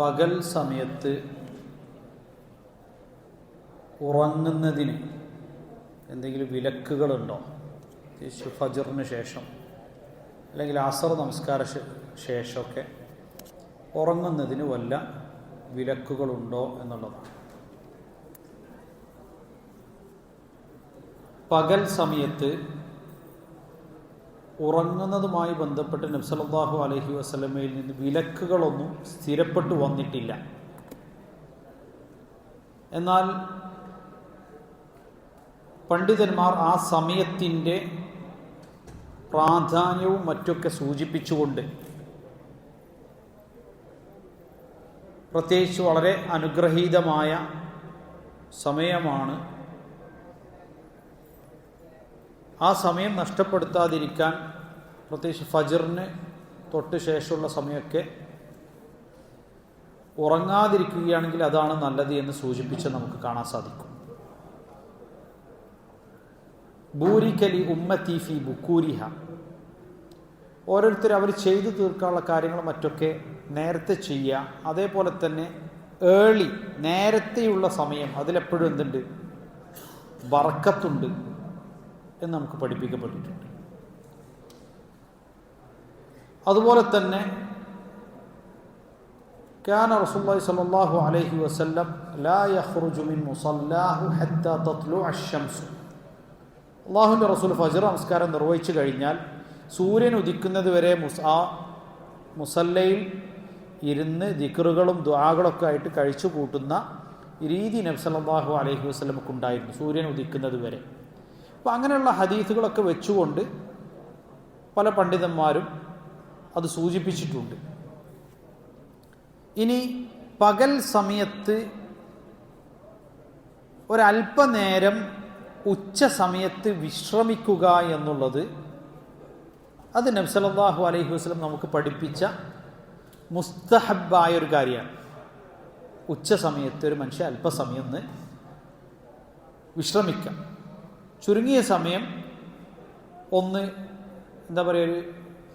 പകൽ സമയത്ത് ഉറങ്ങുന്നതിന് എന്തെങ്കിലും വിലക്കുകളുണ്ടോ? ഫജറിന് ശേഷം അല്ലെങ്കിൽ അസർ നമസ്കാര ശേഷമൊക്കെ ഉറങ്ങുന്നതിന് വല്ല വിലക്കുകളുണ്ടോ എന്നുള്ളതാണ്. പകൽ സമയത്ത് ഉറങ്ങുന്നതുമായി ബന്ധപ്പെട്ട് നബ്സലല്ലാഹു അലഹി വസ്ലമയിൽ നിന്ന് വിലക്കുകളൊന്നും സ്ഥിരപ്പെട്ടു വന്നിട്ടില്ല. എന്നാൽ പണ്ഡിതന്മാർ ആ സമയത്തിന്റെ പ്രാധാന്യവും മറ്റൊക്കെ സൂചിപ്പിച്ചുകൊണ്ട് പ്രത്യേകിച്ച് വളരെ അനുഗ്രഹീതമായ സമയമാണ് ആ സമയം നഷ്ടപ്പെടുത്താതിരിക്കാൻ പ്രത്യേകിച്ച് ഫജറിന് തൊട്ട് ശേഷമുള്ള സമയമൊക്കെ ഉറങ്ങാതിരിക്കുകയാണെങ്കിൽ അതാണ് നല്ലത് എന്ന് സൂചിപ്പിച്ച് നമുക്ക് കാണാൻ സാധിക്കും. ബൂരിക്കലി ഉമ്മത്തി ഫി ബുക്കൂരിഹ. ഓരോരുത്തർ അവർ ചെയ്തു തീർക്കാനുള്ള കാര്യങ്ങൾ മറ്റൊക്കെ നേരത്തെ ചെയ്യുക. അതേപോലെ തന്നെ ഏളി നേരത്തെയുള്ള സമയം അതിലെപ്പോഴും എന്തുണ്ട്? ബറക്കത്തുണ്ട് എന്ന് നമുക്ക് പഠിപ്പിക്കപ്പെട്ടിട്ടുണ്ട് അതുപോലെ തന്നെ كان رسول الله صلى الله عليه وسلم لا يخرج من مصلاه حتى تطلع الشمس അള്ളാഹുവിൻ്റെ റസൂൽ ഫജർ നമസ്കാരം നിർവഹിച്ചു കഴിഞ്ഞാൽ സൂര്യൻ ഉദിക്കുന്നത് വരെ മുസ് ആ മുസല്ലയിൽ ഇരുന്ന് ദിക്റുകളും ദ്വാകളൊക്കെ ആയിട്ട് കഴിച്ചു കൂട്ടുന്ന രീതി നബ്സല്ലാഹു അലൈഹി വസ്ലമക്ക് ഉണ്ടായിരുന്നു സൂര്യൻ ഉദിക്കുന്നത് വരെ അപ്പോൾ അങ്ങനെയുള്ള ഹദീസുകളൊക്കെ വെച്ചുകൊണ്ട് പല പണ്ഡിതന്മാരും അത് സൂചിപ്പിച്ചിട്ടുണ്ട്. ഇനി പകൽ സമയത്ത് ഒരല്പനേരം ഉച്ച സമയത്ത് വിശ്രമിക്കുക എന്നുള്ളത് അത് നബ്സലല്ലാഹു അലൈഹി വസ്ലം നമുക്ക് പഠിപ്പിച്ച മുസ്തഹബായ ഒരു കാര്യമാണ്. ഉച്ച സമയത്ത് ഒരു മനുഷ്യ അല്പസമയം വിശ്രമിക്കാം. ചുരുങ്ങിയ സമയം ഒന്ന് എന്താ പറയുക ഒരു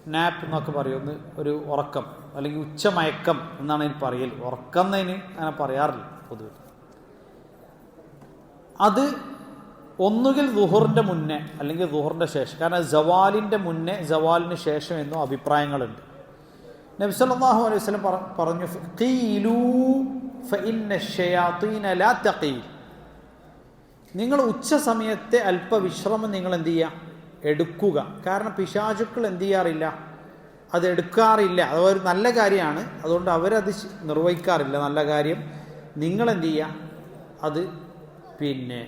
നാപ്പ് എന്നൊക്കെ പറയും. ഒന്ന് ഒരു ഉറക്കം അല്ലെങ്കിൽ ഉച്ചമയക്കം എന്നാണ് അതിന് പറയൽ. ഉറക്കം എന്നതിന് അങ്ങനെ പറയാറില്ല പൊതുവെ. അത് ഒന്നുകിൽ ദുഹറിന്റെ മുന്നേ അല്ലെങ്കിൽ ദുഹറിന്റെ ശേഷം. കാരണം ജവാലിന്റെ മുന്നേ ജവാലിന് ശേഷം എന്നും അഭിപ്രായങ്ങളുണ്ട്. നബ്സല്ലാഹു അലൈഹി വസല്ലം പറ- പറഞ്ഞു നിങ്ങൾ ഉച്ച സമയത്തെ അല്പവിശ്രമം നിങ്ങൾ എന്ത് ചെയ്യുക? എടുക്കുക. കാരണം പിശാചുക്കൾ എന്ത് ചെയ്യാറില്ല? അത് എടുക്കാറില്ല. അത് ഒരു നല്ല കാര്യമാണ്. അതുകൊണ്ട് അവരത് നിർവഹിക്കാറില്ല. നല്ല കാര്യം നിങ്ങൾ എന്ത് ചെയ്യുക? അത് പിന്നെ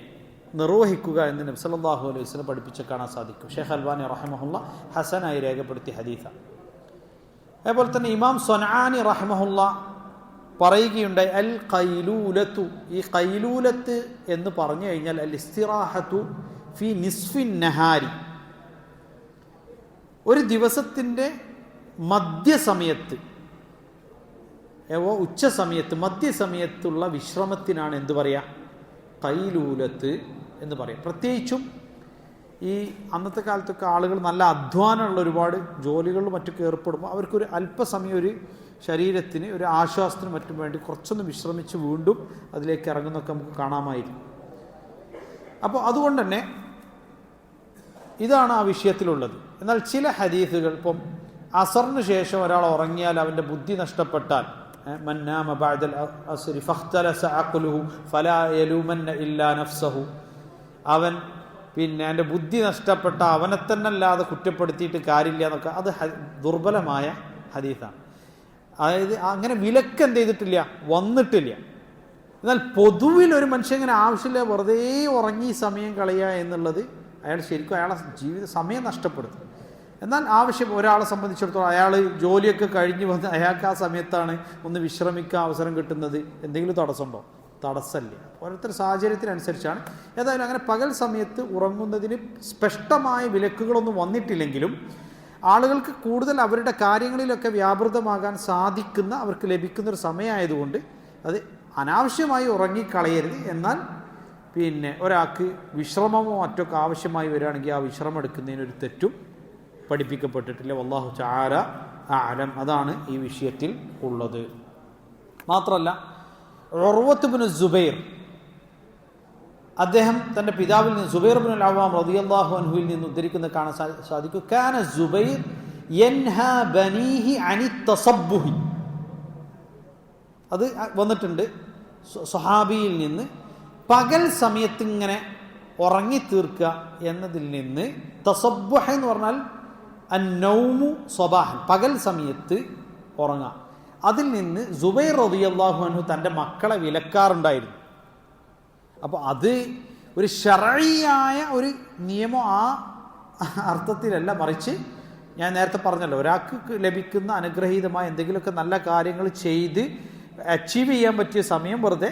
നിർവഹിക്കുക എന്ന് നബ്സല്ലാഹു അലൈഹി വസ്ലം പഠിപ്പിച്ച് കാണാൻ സാധിക്കും. ഷെയ്ഖ് അൽബാനി റഹമഹുല്ല ഹസനായി രേഖപ്പെടുത്തിയ ഹദീഫ അതേപോലെ തന്നെ ഇമാം സൊനാനി റഹ്മഹുല്ല പറയുകയുണ്ടായി അൽ കൈലൂലത്തു ഈ കൈലൂലത്ത് എന്ന് പറഞ്ഞു കഴിഞ്ഞാൽ അൽ ഇസ്തിറാഹത്തു ഫി നിസ്ഫിൻ നഹാരി. ഒരു ദിവസത്തിന്റെ മധ്യസമയത്ത് ഏവോ ഉച്ച സമയത്ത് മധ്യസമയത്തുള്ള വിശ്രമത്തിനാണ് എന്ത് പറയുക കൈലൂലത്ത് എന്ന് പറയാം. പ്രത്യേകിച്ചും ഈ അന്നത്തെ കാലത്തൊക്കെ ആളുകൾ നല്ല അധ്വാനമുള്ള ഒരുപാട് ജോലികളിലും മറ്റൊക്കെ ഏർപ്പെടുമ്പോൾ അവർക്കൊരു അല്പസമയം ഒരു ശരീരത്തിന് ഒരു ആശ്വാസത്തിനും മറ്റും വേണ്ടി കുറച്ചൊന്ന് വിശ്രമിച്ച് വീണ്ടും അതിലേക്ക് ഇറങ്ങുന്നൊക്കെ നമുക്ക് കാണാമായിരുന്നു അപ്പോൾ അതുകൊണ്ട് തന്നെ ഇതാണ് ആ വിഷയത്തിലുള്ളത്. എന്നാൽ ചില ഹദീസുകൾ ഇപ്പം അസറിന് ശേഷം ഒരാൾ ഉറങ്ങിയാൽ അവന്റെ ബുദ്ധി നഷ്ടപ്പെട്ടാൽ ഫലാ ഇല്ലാ നഫ്സഹു. അവൻ പിന്നെ എന്റെ ബുദ്ധി നഷ്ടപ്പെട്ട അവനെ തന്നെ അല്ലാതെ കുറ്റപ്പെടുത്തിയിട്ട് കാര്യമില്ല എന്നൊക്കെ അത് ദുർബലമായ ഹദീസാണ്. അതായത് അങ്ങനെ വിലക്ക് എന്ത് ചെയ്തിട്ടില്ല വന്നിട്ടില്ല. എന്നാൽ പൊതുവിൽ ഒരു മനുഷ്യൻ ഇങ്ങനെ ആവശ്യമില്ല വെറുതെ ഉറങ്ങി സമയം കളയുക എന്നുള്ളത് അയാൾ ശരിക്കും അയാളെ ജീവിത സമയം നഷ്ടപ്പെടുത്തും. എന്നാൽ ആവശ്യം ഒരാളെ സംബന്ധിച്ചിടത്തോളം അയാൾ ജോലിയൊക്കെ കഴിഞ്ഞ് വന്ന് അയാൾക്ക് ആ സമയത്താണ് ഒന്ന് വിശ്രമിക്കാൻ അവസരം കിട്ടുന്നത് എന്തെങ്കിലും തടസ്സമുണ്ടോ? തടസ്സമില്ല. ഓരോരുത്തർ സാഹചര്യത്തിനനുസരിച്ചാണ്. ഏതായാലും അങ്ങനെ പകൽ സമയത്ത് ഉറങ്ങുന്നതിന് സ്പഷ്ടമായ വിലക്കുകളൊന്നും വന്നിട്ടില്ലെങ്കിലും ആളുകൾക്ക് കൂടുതൽ അവരുടെ കാര്യങ്ങളിലൊക്കെ വ്യാപൃതമാകാൻ സാധിക്കുന്ന അവർക്ക് ലഭിക്കുന്ന ഒരു സമയമായതുകൊണ്ട് അത് അനാവശ്യമായി ഉറങ്ങിക്കളയരുത്. എന്നാൽ പിന്നെ ഒരാൾക്ക് വിശ്രമമോ മറ്റൊക്കെ ആവശ്യമായി വരികയാണെങ്കിൽ ആ വിശ്രമം എടുക്കുന്നതിനൊരു തെറ്റും പഠിപ്പിക്കപ്പെട്ടിട്ടില്ല. വല്ലാഹു ചാര ആലം അതാണ് ഈ വിഷയത്തിൽ ഉള്ളത്. മാത്രമല്ല ഉർവത്തുബിന് ജുബൈർ അദ്ദേഹം തന്റെ പിതാവിൽ നിന്ന് സുബൈർ ബിൻ അവാം റളിയല്ലാഹു അൻഹുവിൽ നിന്ന് ഉദ്ധരിക്കുന്ന കാണാൻ സാധിക്കും. കാന സുബൈർ അനി അത് വന്നിട്ടുണ്ട് സുഹാബിയിൽ നിന്ന്. പകൽ സമയത്ത് ഇങ്ങനെ ഉറങ്ങി തീർക്കുക എന്നതിൽ നിന്ന് തസബ്ബുഹ എന്ന് പറഞ്ഞാൽ അന്നൗമു സ്വബാഹൻ പകൽ സമയത്ത് ഉറങ്ങുക അതിൽ നിന്ന് സുബൈർ റളിയല്ലാഹു അൻഹു തന്റെ മക്കളെ വിലക്കാറുണ്ടായിരുന്നു. അപ്പോൾ അത് ഒരു ഷറഴിയായ ഒരു നിയമം ആ അർത്ഥത്തിലല്ല മറിച്ച് ഞാൻ നേരത്തെ പറഞ്ഞല്ലോ ഒരാൾക്ക് ലഭിക്കുന്ന അനുഗ്രഹീതമായ എന്തെങ്കിലുമൊക്കെ നല്ല കാര്യങ്ങൾ ചെയ്ത് അച്ചീവ് ചെയ്യാൻ പറ്റിയ സമയം വെറുതെ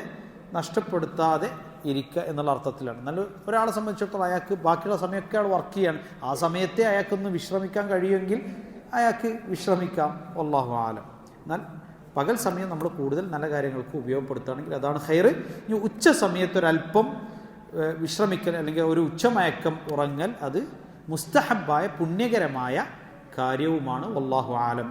നഷ്ടപ്പെടുത്താതെ ഇരിക്കുക എന്നുള്ള അർത്ഥത്തിലാണ്. നല്ല ഒരാളെ സംബന്ധിച്ചിടത്തോളം അയാൾക്ക് ബാക്കിയുള്ള സമയമൊക്കെ അയാൾ വർക്ക് ചെയ്യാണ്. ആ സമയത്തെ അയാൾക്കൊന്ന് വിശ്രമിക്കാൻ കഴിയുമെങ്കിൽ അയാൾക്ക് വിശ്രമിക്കാം. അള്ളാഹു ആലം എന്നാൽ പകൽ സമയം നമ്മൾ കൂടുതൽ നല്ല കാര്യങ്ങൾക്ക് ഉപയോഗപ്പെടുത്തുകയാണെങ്കിൽ അതാണ് ഹൈർ ഇനി ഉച്ച സമയത്ത് ഒരല്പം വിശ്രമിക്കൽ അല്ലെങ്കിൽ ഒരു ഉച്ചമയക്കം ഉറങ്ങൽ അത് മുസ്തഹബായ പുണ്യകരമായ കാര്യവുമാണ്. വല്ലാഹു ആലം.